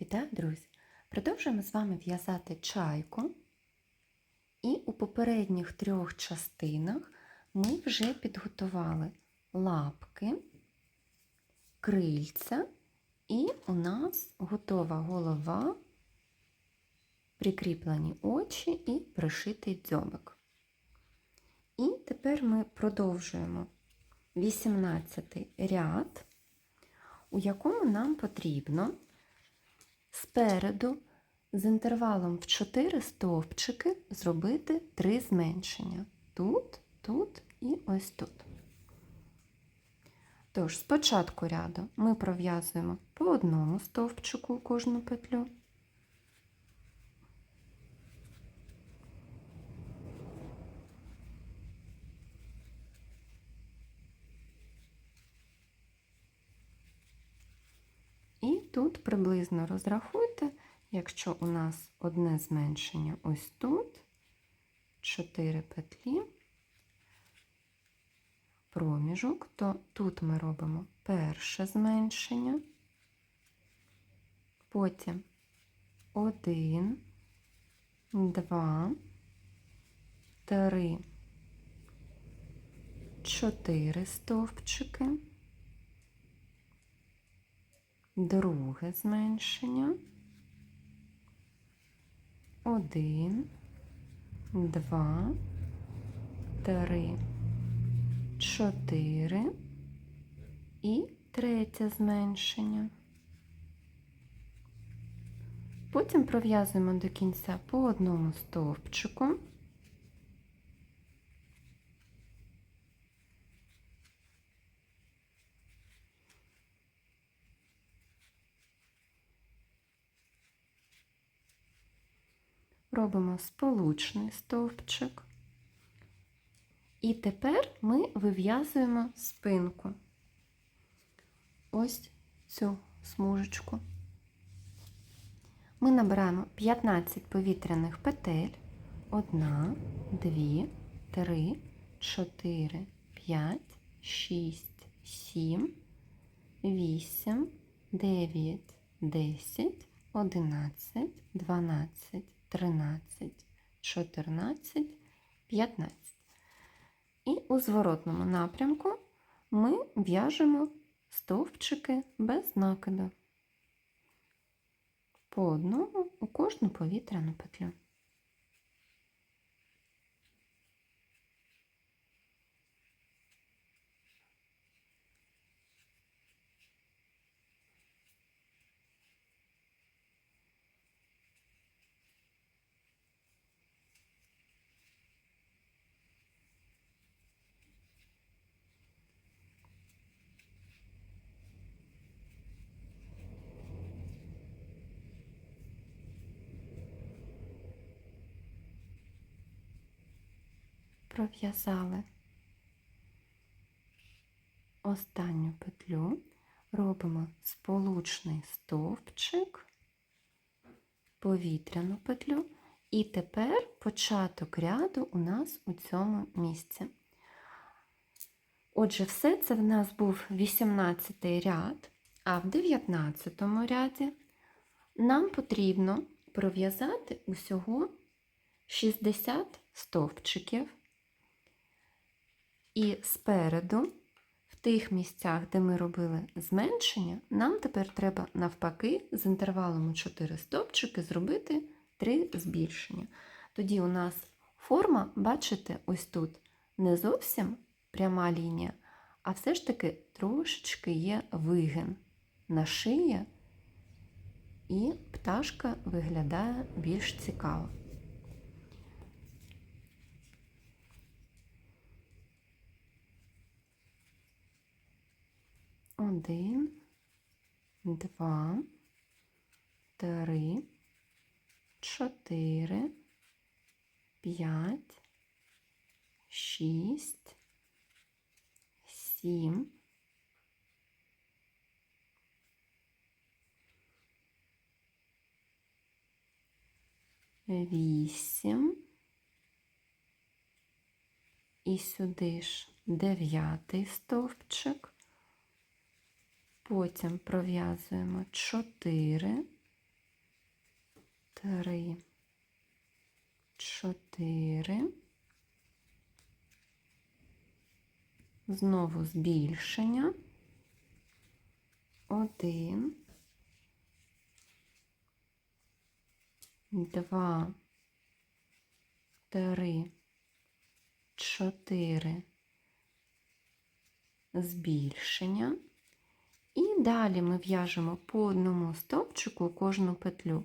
Вітаю, друзі! Продовжуємо з вами в'язати чайку. І у попередніх трьох частинах ми вже підготували лапки, крильця, і у нас готова голова, прикріплені очі і пришитий дзьобик. І тепер ми продовжуємо 18 ряд, у якому нам потрібно спереду з інтервалом в 4 стовпчики зробити 3 зменшення. Тут, тут і ось тут. Тож, спочатку ряду ми пров'язуємо по одному стовпчику кожну петлю. І приблизно розрахуйте, якщо у нас одне зменшення ось тут, 4 петлі, проміжок, то тут ми робимо перше зменшення, потім 1, 2, 3, 4 стовпчики друге зменшення. Один, два, три, чотири і третє зменшення. Потім пров'язуємо до кінця по одному стовпчику. Робимо сполучний стовпчик. І тепер ми вив'язуємо спинку. Ось цю смужечку. Ми набираємо 15 повітряних петель. 1, 2, 3, 4, 5, 6, 7, 8, 9, 10, 11, 12, 13, 14, 15. І у зворотному напрямку ми в'яжемо стовпчики без накиду. По одному у кожну повітряну петлю. Пров'язали останню петлю, робимо сполучний стовпчик, повітряну петлю, і тепер початок ряду у нас у цьому місці. Отже, все це в нас був 18 ряд, а в 19 ряді нам потрібно пров'язати усього 60 стовпчиків. І спереду, в тих місцях, де ми робили зменшення, нам тепер треба навпаки з інтервалом у 4 стовпчики зробити 3 збільшення. Тоді у нас форма, бачите, ось тут не зовсім пряма лінія, а все ж таки трошечки є вигин на шиї, і пташка виглядає більш цікаво. Один, два, три, чотири, п'ять, шість, сім, вісім. І сюди ж дев'ятий стовпчик. Потім пров'язуємо 4 три, чотири. Знову збільшення. Один, два, три, чотири. Збільшення. Далі ми в'яжемо по одному стовпчику кожну петлю.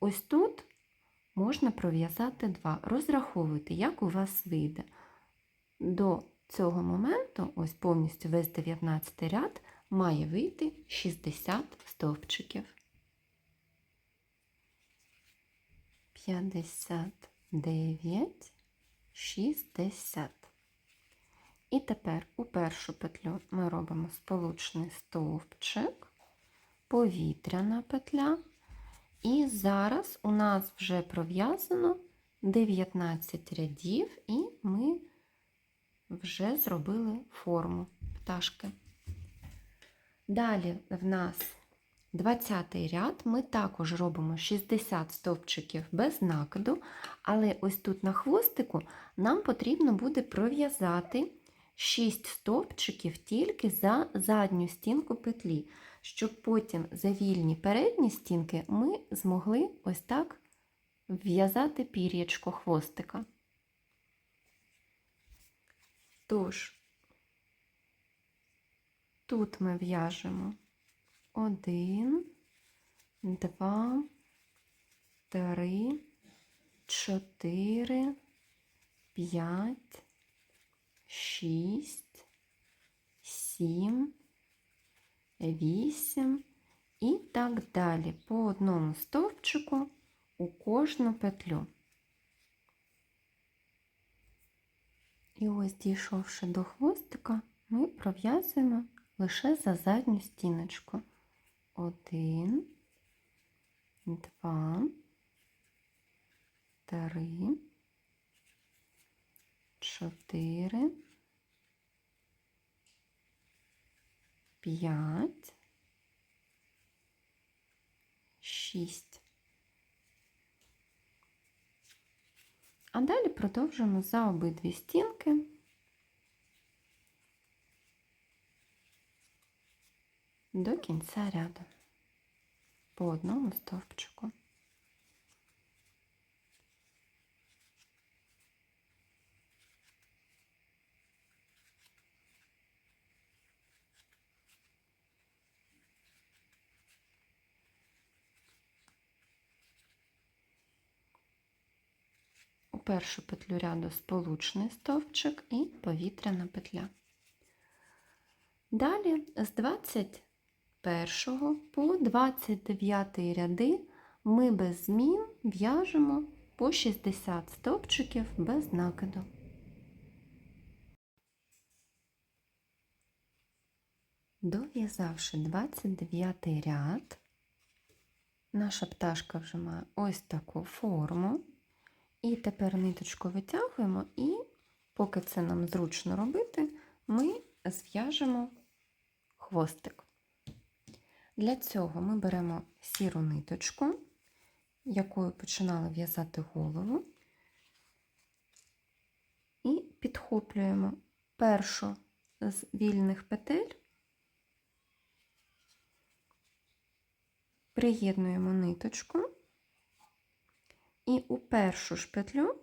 Ось тут можна пров'язати два. Розраховуйте, як у вас вийде. До цього моменту, ось повністю весь 19 ряд, має вийти 60 стовпчиків. 59, 60. І тепер у першу петлю ми робимо сполучний стовпчик, повітряна петля. І зараз у нас вже пров'язано 19 рядів, і ми вже зробили форму пташки. Далі в нас 20 ряд, ми також робимо 60 стовпчиків без накиду, але ось тут на хвостику нам потрібно буде пров'язати 6 стовпчиків тільки за задню стінку петлі, щоб потім за вільні передні стінки ми змогли ось так в'язати пір'ячко хвостика. Тож, тут ми в'яжемо один, два, три, чотири, п'ять, шість, сім, вісім і так далі по одному стовпчику у кожну петлю. І ось, дійшовши до хвостика, ми пров'язуємо лише за задню стіночку. Один, два, три, чотири, п'ять, шість. А далі продовжуємо за обидві стінки. До кінця ряду по одному стовпчику. Першу петлю ряду сполучний стовпчик і повітряна петля. Далі з 21 по 29 ряди ми без змін в'яжемо по 60 стовпчиків без накиду. Дов'язавши 29 ряд, наша пташка вже має ось таку форму. І тепер ниточку витягуємо, і поки це нам зручно робити, ми зв'яжемо хвостик. Для цього ми беремо сіру ниточку, якою починали в'язати голову, і підхоплюємо першу з вільних петель, приєднуємо ниточку. І у першу ж петлю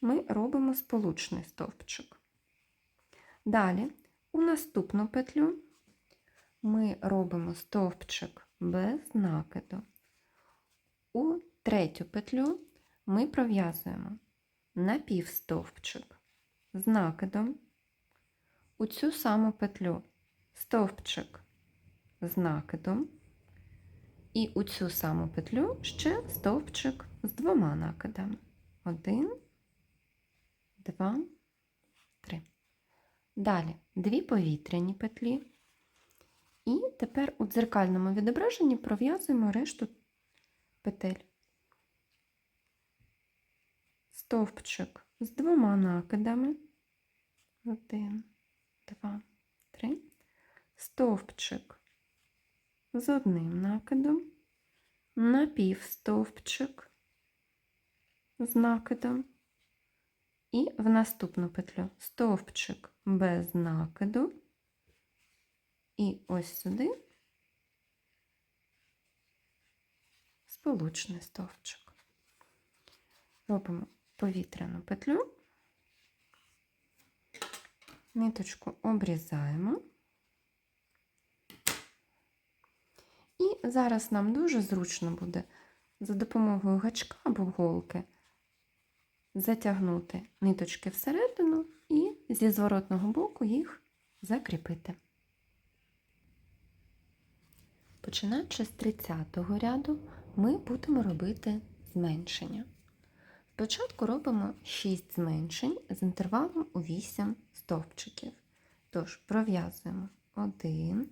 ми робимо сполучний стовпчик. Далі у наступну петлю ми робимо стовпчик без накиду. У третю петлю ми пров'язуємо напівстовпчик з накидом. У цю саму петлю стовпчик з накидом. І у цю саму петлю ще стовпчик з двома накидами. Один, два, три. Далі дві повітряні петлі. І тепер у дзеркальному відображенні пров'язуємо решту петель. Стовпчик з двома накидами. Один, два, три. Стовпчик з одним накидом. напівстовпчик з накидом. І в наступну петлю стовпчик без накиду. І ось сюди сполучний стовпчик. Робимо повітряну петлю, ниточку обрізаємо. І зараз нам дуже зручно буде за допомогою гачка або голки затягнути ниточки всередину і зі зворотного боку їх закріпити. Починаючи з 30-го ряду, ми будемо робити зменшення. Спочатку робимо 6 зменшень з інтервалом у 8 стовпчиків. Тож пров'язуємо 1,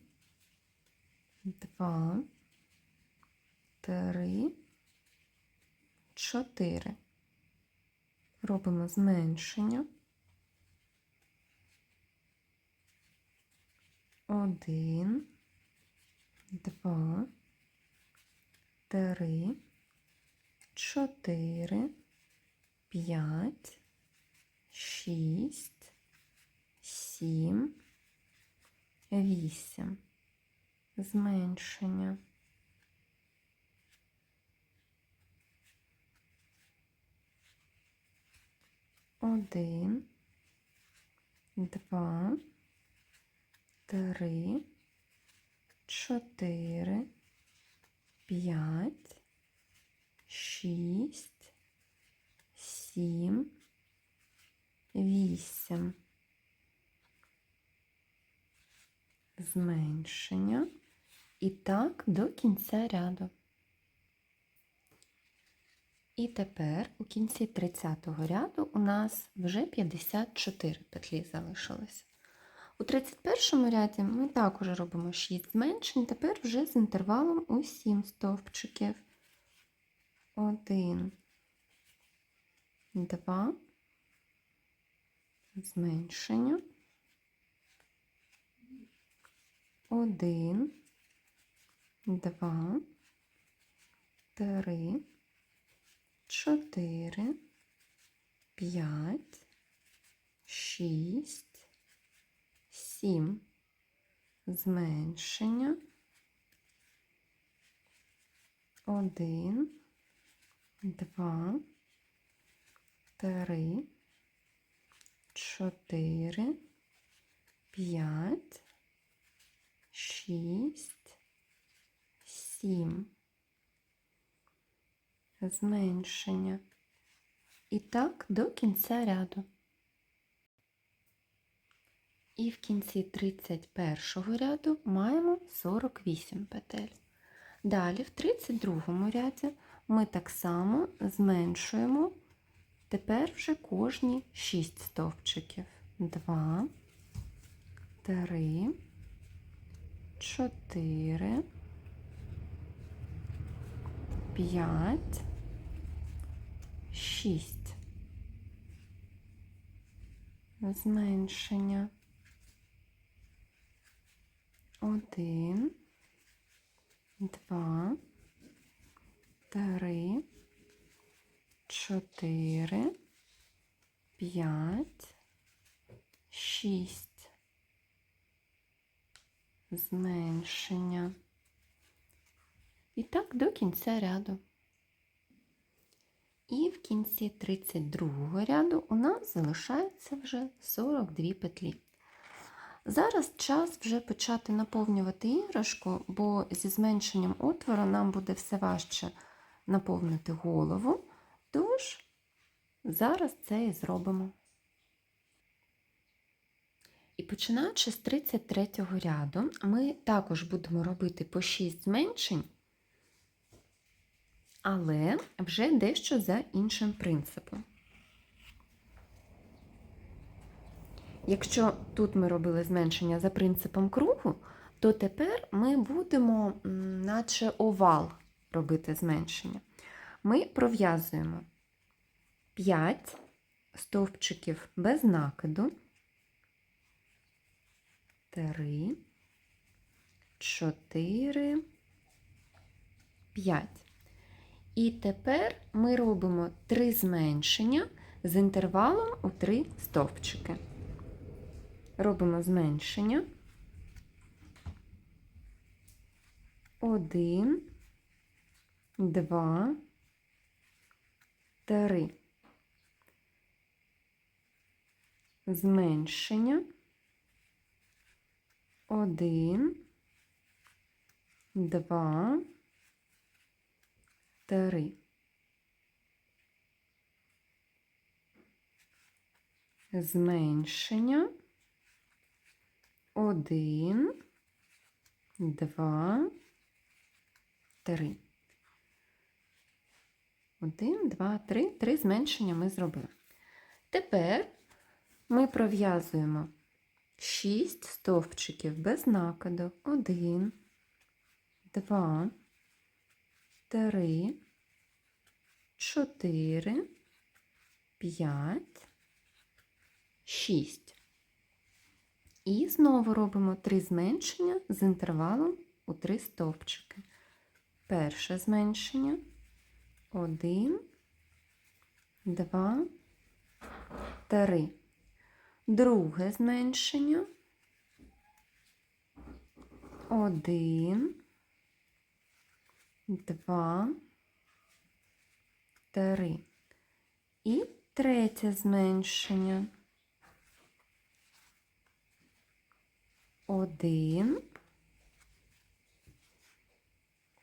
2, 3, 4. Робимо зменшення. 1, 2, 3, 4, 5, 6, 7, 8. Зменшення. Один, два, три, чотири, п'ять, шість, сім, вісім. Зменшення. І так до кінця ряду. І тепер у кінці 30-го ряду у нас вже 54 петлі залишилося. У 31 ряді ми також робимо 6 зменшень, тепер вже з інтервалом у 7 стовпчиків. 1, 2, зменшення. 1, 2, 3, 4, 5, 6, 7. Зменшення. 1, 2, 3, 4, 5, 6, 7 зменшення. І так до кінця ряду. І в кінці 31 ряду маємо 48 петель. Далі, в 32 ряді, ми так само зменшуємо тепер вже кожні 6 стовпчиків. 2, 3, 4, 5, 6. Зменшення. Один, два, три, чотири, п'ять, шість. Зменшення. І так до кінця ряду. І в кінці 32 ряду у нас залишається вже 42 петлі. Зараз час вже почати наповнювати іграшку, бо зі зменшенням отвору нам буде все важче наповнити голову. Тож, зараз це і зробимо. І починаючи з 33 ряду, ми також будемо робити по 6 зменшень але вже дещо за іншим принципом. Якщо тут ми робили зменшення за принципом кругу, то тепер ми будемо, наче овал, робити зменшення. Ми пров'язуємо 5 стовпчиків без накиду, 3, 4, 5. І тепер ми робимо три зменшення з інтервалом у три стовпчики. Робимо зменшення. Один, два, три. Зменшення. Один, два, три. Зменшення. Один, два, три. Один, два, три. Три зменшення ми зробили. Тепер ми пров'язуємо 6 стовпчиків без накиду. Один, два, три, чотири, п'ять, шість. І знову робимо три зменшення з інтервалом у три стовпчики. Перше зменшення. Один, два, три. Друге зменшення. Один, два, три. І третє зменшення. Один,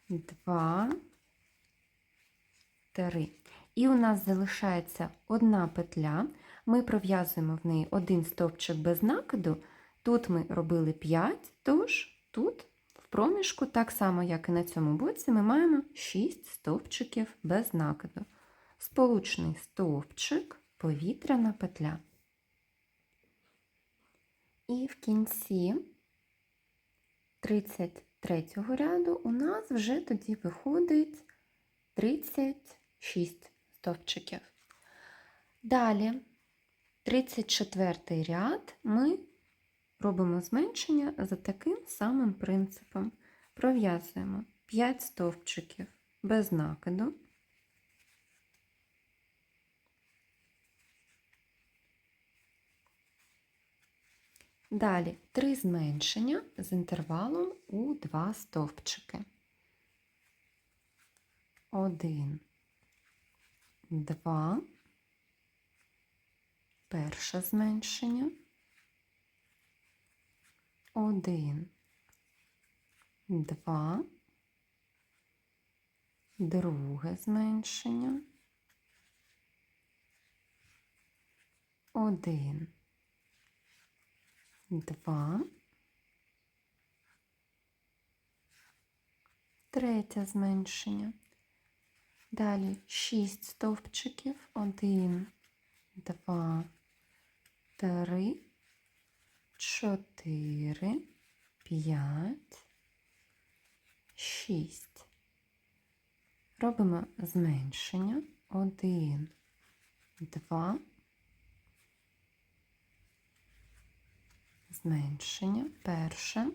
два, три. І у нас залишається одна петля. Ми пров'язуємо в неї один стовпчик без накиду. Тут ми робили 5, тож тут проміжку, так само, як і на цьому боці, ми маємо 6 стовпчиків без накиду. Сполучний стовпчик, повітряна петля. І в кінці 33 ряду у нас вже тоді виходить 36 стовпчиків. Далі, 34 ряд ми робимо зменшення за таким самим принципом. Пров'язуємо 5 стовпчиків без накиду. Далі три зменшення з інтервалом у два стовпчики. Один, два, перше зменшення, один, два, друге зменшення, один. Два, третє зменшення. Далі шість стовпчиків, один, два, три, чотири, п'ять, шість. Робимо зменшення. Один, два, зменшення. Перше.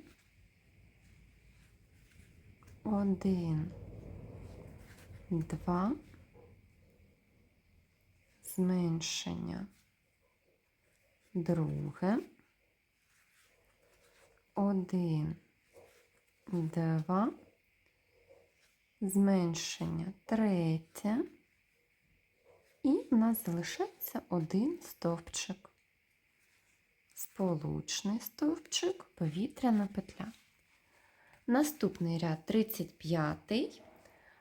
Один, два, зменшення. Друге. Один, два, зменшення третє. І в нас залишається один стовпчик сполучний стовпчик, повітряна петля. Наступний ряд 35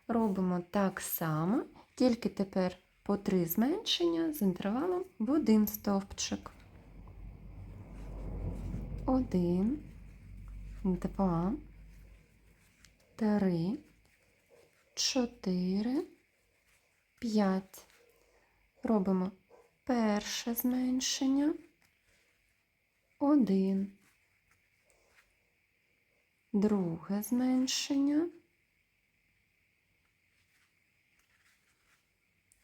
робимо так само, тільки тепер по три зменшення з інтервалом в один стовпчик. Один, два, три, чотири, п'ять. Робимо перше зменшення один. Друге зменшення.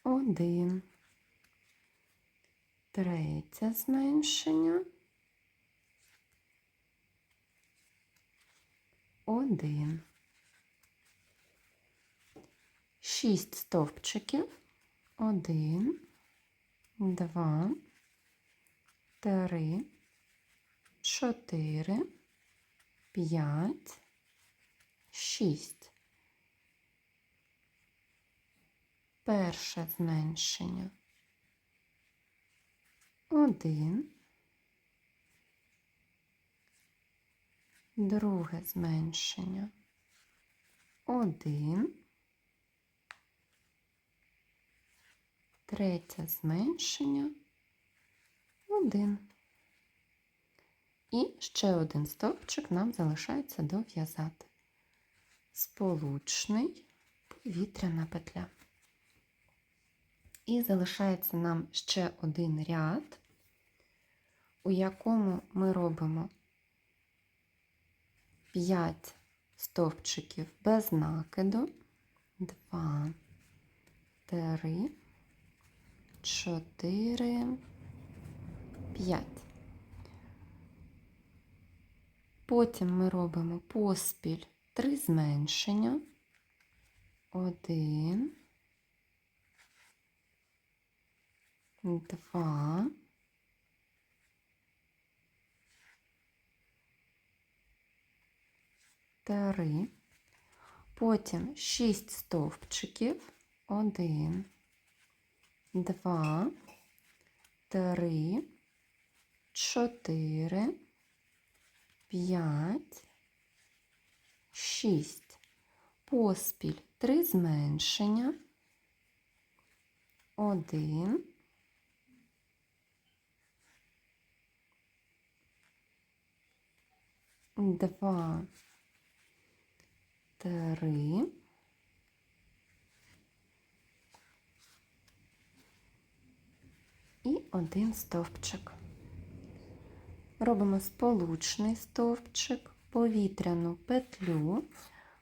Один. Третє зменшення. Один. 6 стовпчиків. 1, 2, 3, 4, 5, 6. Перше зменшення. 1. Друге зменшення. 1. Третє зменшення. 1. І ще один стовпчик нам залишається дов'язати. Сполучний повітряна петля. І залишається нам ще один ряд, у якому ми робимо 5 стовпчиків без накиду, 2, 3, 4, 5. Потім ми робимо поспіль 3 зменшення, 1, 2, три, потім шість стовпчиків, один, два, три, чотири, п'ять, шість. Поспіль три зменшення, один, два, три, і один стовпчик. Робимо сполучний стовпчик, повітряну петлю,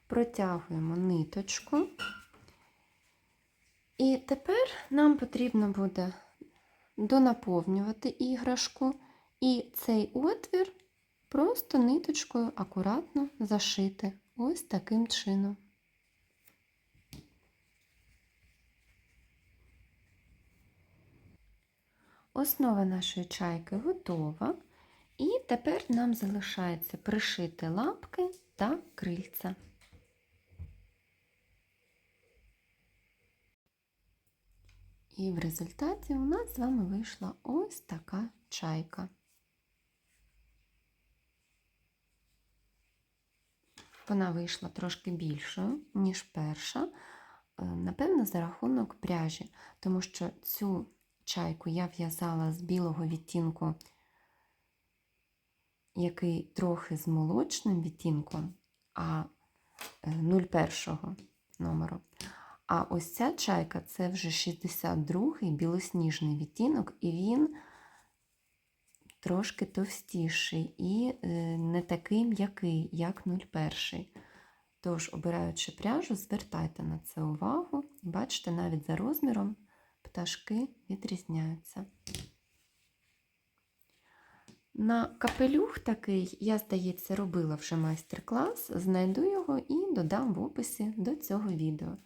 протягуємо ниточку. І тепер нам потрібно буде донаповнювати іграшку, і цей отвір просто ниточкою акуратно зашити ось таким чином. Основа нашої чайки готова. І тепер нам залишається пришити лапки та крильця. І в результаті у нас з вами вийшла ось така чайка. Вона вийшла трошки більшою, ніж перша, е, напевно, за рахунок пряжі, тому що цю чайку я в'язала з білого відтінку, який трохи з молочним відтінком, а 01 номеру. А ось ця чайка це вже 62-й білосніжний відтінок, і він трошки товстіший і е, не такий м'який, як 01. Тож, обираючи пряжу, звертайте на це увагу. Бачите, навіть за розміром пташки відрізняються. На капелюх такий, я, здається, робила вже майстер-клас, знайду його і додам в описі до цього відео.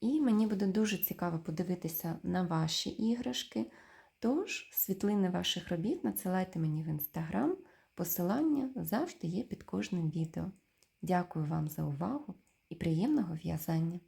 І мені буде дуже цікаво подивитися на ваші іграшки. Тож, світлини ваших робіт надсилайте мені в інстаграм, посилання завжди є під кожним відео. Дякую вам за увагу і приємного в'язання!